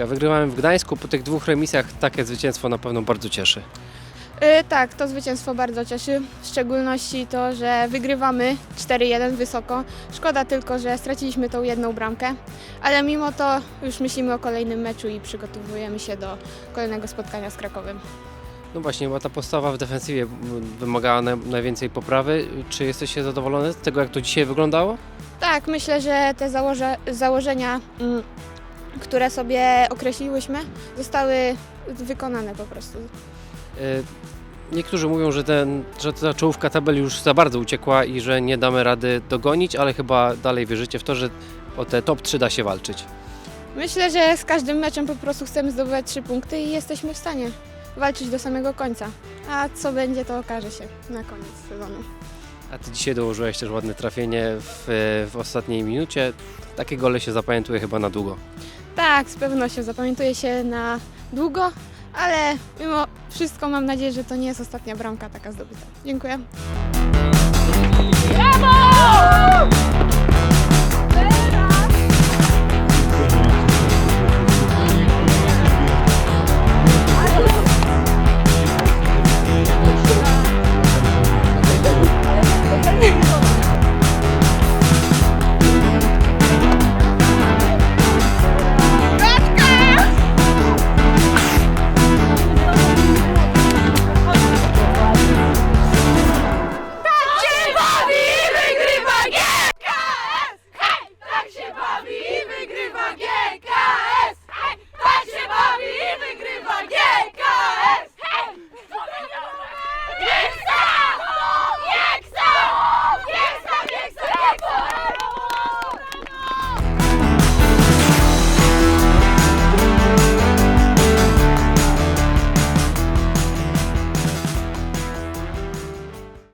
trójka. Wygrywałem w Gdańsku, po tych dwóch remisach takie zwycięstwo na pewno bardzo cieszy. Y, tak, to zwycięstwo bardzo cieszy. W szczególności to, że wygrywamy 4-1 wysoko. Szkoda tylko, że straciliśmy tą jedną bramkę, ale mimo to już myślimy o kolejnym meczu i przygotowujemy się do kolejnego spotkania z Krakowem. No właśnie, bo ta postawa w defensywie wymagała na, najwięcej poprawy. Czy jesteście zadowolony z tego, jak to dzisiaj wyglądało? Tak, myślę, że te założe, założenia, mm, które sobie określiłyśmy, zostały wykonane po prostu. Y, Niektórzy mówią, że, ten, że ta czołówka tabeli już za bardzo uciekła i że nie damy rady dogonić, ale chyba dalej wierzycie w to, że o te top 3 da się walczyć. Myślę, że z każdym meczem po prostu chcemy zdobywać trzy punkty i jesteśmy w stanie walczyć do samego końca. A co będzie, to okaże się na koniec sezonu. A ty dzisiaj dołożyłeś też ładne trafienie w, w ostatniej minucie. Takie gole się zapamiętuje chyba na długo. Tak, z pewnością zapamiętuje się na długo, ale mimo wszystko mam nadzieję, że to nie jest ostatnia bramka taka zdobyta. Dziękuję. Brawo!